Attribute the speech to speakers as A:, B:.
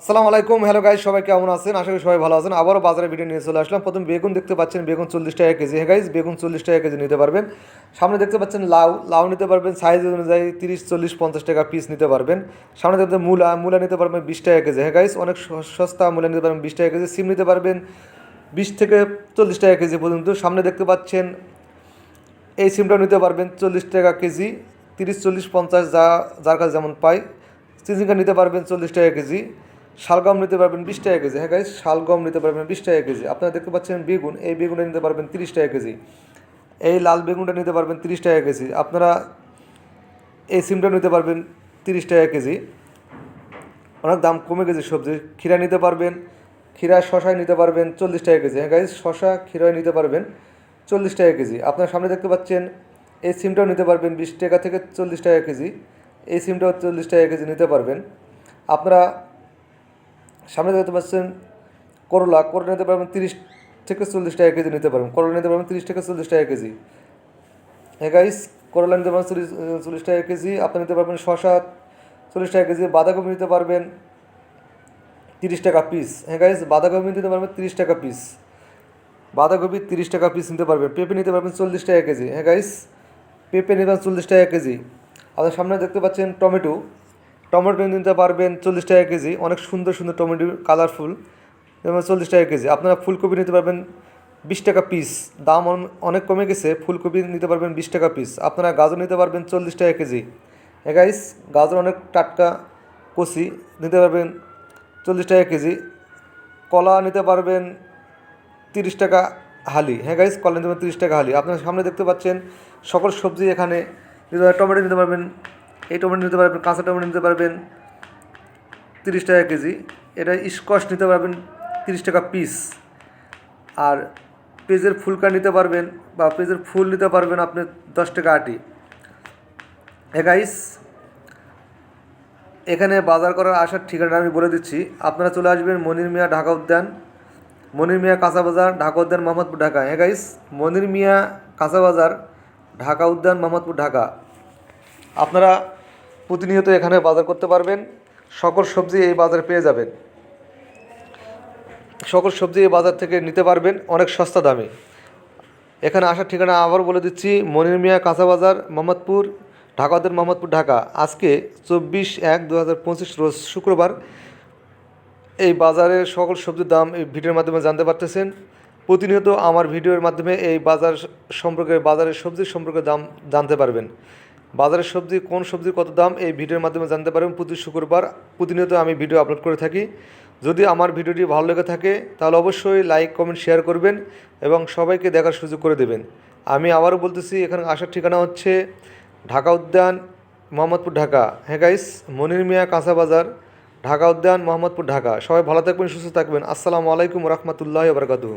A: আসসালামু আলাইকুম। Hello guys সবাই কেমন আছেন? আশা করি সবাই ভালো আছেন। আবারও বাজারে ভিডিও নিয়ে চলে আসলাম। প্রথম বেগুন দেখতে পাচ্ছেন, বেগুন চল্লিশ টাকা কেজি। হ্যাঁ গাইজ বেগুন চল্লিশ টাকা কেজি নিতে পারবেন। সামনে দেখতে পাচ্ছেন লাউ। লাউ নিতে পারবেন সাইজ অনুযায়ী তিরিশ, চল্লিশ, পঞ্চাশ টাকা পিস নিতে পারবেন। সামনে দেখতে মূলা। মূলা নিতে পারবেন বিশ টাকা কেজি। হ্যাঁ গাইজ অনেক সস্তা মূলা নিতে পারবেন বিশ টাকা কেজি। সিম নিতে পারবেন বিশ থেকে চল্লিশ টাকা কেজি পর্যন্ত। সামনে দেখতে পাচ্ছেন এই সিমটাও নিতে পারবেন চল্লিশ টাকা কেজি। তিরিশ, চল্লিশ, পঞ্চাশ, যা যার কাছে যেমন পাই চিচিঙ্গা নিতে পারবেন চল্লিশ টাকা কেজি। শালগম নিতে পারবেন বিশ টাকা কেজি। হ্যাঁ গাইজ শালগম নিতে পারবেন বিশ টাকা কেজি। আপনারা দেখতে পাচ্ছেন বেগুন, এই বেগুনটা নিতে পারবেন তিরিশ টাকা কেজি। এই লাল বেগুনটা নিতে পারবেন তিরিশ টাকা কেজি। আপনারা এই সিমটা নিতে পারবেন তিরিশ টাকা কেজি। অনেক দাম কমে গেছে সবজি। ক্ষীরা নিতে পারবেন, ক্ষীরা শশায় নিতে পারবেন চল্লিশ টাকা কেজি। হ্যাঁ গাইজ শশা ক্ষীরায় নিতে পারবেন চল্লিশ টাকা কেজি। আপনার সামনে দেখতে পাচ্ছেন, এই সিমটাও নিতে পারবেন বিশ টাকা থেকে চল্লিশ টাকা কেজি। এই সিমটাও চল্লিশ টাকা কেজি নিতে পারবেন। আপনারা সামনে দেখতে পাচ্ছেন করলা করলা নিতে পারবেন তিরিশ থেকে চল্লিশ টাকা কেজি নিতে পারবেন। করলা নিতে পারবেন তিরিশ থেকে চল্লিশ টাকা কেজি। হ্যাঁ গাইস করলা নিতে পারবেন চল্লিশ চল্লিশ টাকা কেজি। আপনি নিতে পারবেন শশা চল্লিশ টাকা কেজি। বাঁধাকপি নিতে পারবেন তিরিশ টাকা পিস হ্যাঁ গাইস বাঁধাকপি নিতে পারবেন তিরিশ টাকা পিস বাঁধাকপি তিরিশ টাকা পিস নিতে পারবেন। পেঁপে নিতে পারবেন চল্লিশ টাকা কেজি। হ্যাঁ গাইস পেঁপে নেবেন চল্লিশ টাকা কেজি। আপনার সামনে দেখতে পাচ্ছেন টমেটো। টমেটো নিতে পারবেন চল্লিশ টাকা কেজি, অনেক সুন্দর সুন্দর টমেটো কালারফুল যেমন চল্লিশ টাকা কেজি। আপনারা ফুলকপি নিতে পারবেন বিশ টাকা পিস দাম অনেক কমে গেছে, ফুলকপি নিতে পারবেন বিশ টাকা পিস আপনারা গাজর নিতে পারবেন চল্লিশ টাকা কেজি। গাইস গাজর অনেক টাটকা, কষি, নিতে পারবেন চল্লিশ টাকা কেজি। কলা নিতে পারবেন তিরিশ টাকা হালি। হ্যাঁ গাইস কলা নিতে পারবেন তিরিশ টাকা হালি। আপনার সামনে দেখতে পাচ্ছেন, সকল সবজি এখানে, টমেটো নিতে পারবেন এই টমেটো নিতে পারবেন, কাঁচা টমেটো নিতে পারবেন তিরিশ টাকা কেজি। এটা স্কোয়াশ নিতে পারবেন তিরিশ টাকা পিস আর পেজের ফুলকা নিতে পারবেন বা পেজের ফুল নিতে পারবেন আপনি দশ টাকা আটি। গাইস এখানে বাজার করার আসার ঠিকানা আমি বলে দিচ্ছি। আপনারা চলে আসবেন মনির মিয়া ঢাকা উদ্যান। মনির মিয়া কাঁচা বাজার, ঢাকা উদ্যান, মোহাম্মদপুর, ঢাকা। হ্যাঁ মনির মিয়া কাঁচা বাজার, ঢাকা উদ্যান, মোহাম্মদপুর, ঢাকা। আপনারা প্রতিনিয়ত এখানে বাজার করতে পারবেন। সকল সবজি এই বাজারে পেয়ে যাবেন। সকল সবজি এই বাজার থেকে নিতে পারবেন অনেক সস্তা দামে। এখানে আসার ঠিকানা আবার বলে দিচ্ছি, মনির মিয়া কাঁচা বাজার, মোহাম্মদপুর, ঢাকাদের মোহাম্মদপুর, ঢাকা। আজকে চব্বিশ এক দু রোজ শুক্রবার এই বাজারের সকল সবজির দাম এই ভিডিওর মাধ্যমে জানতে পারতেছেন। প্রতিনিয়ত আমার ভিডিওর মাধ্যমে এই বাজার সম্পর্কে, বাজারের সবজির সম্পর্কে দাম জানতে পারবেন। বাজারের সবজি, কোন সবজির কত দাম, এই ভিডিওর মাধ্যমে জানতে পারবেন। প্রতি শুক্রবার প্রতিনিয়ত আমি ভিডিও আপলোড করে থাকি। যদি আমার ভিডিওটি ভালো লেগে থাকে, তাহলে অবশ্যই লাইক, কমেন্ট, শেয়ার করবেন এবং সবাইকে দেখার সুযোগ করে দেবেন। আমি আবারও বলতেছি, এখানে আসার ঠিকানা হচ্ছে ঢাকা উদ্যান, মোহাম্মদপুর, ঢাকা। হ্যাঁ গাইস মনির মিয়া কাঁচা বাজার, ঢাকা উদ্যান, মোহাম্মদপুর, ঢাকা। সবাই ভালো থাকবেন, সুস্থ থাকবেন। আসসালামু আলাইকুম রহমতুল্লাহ বারকাতুহ।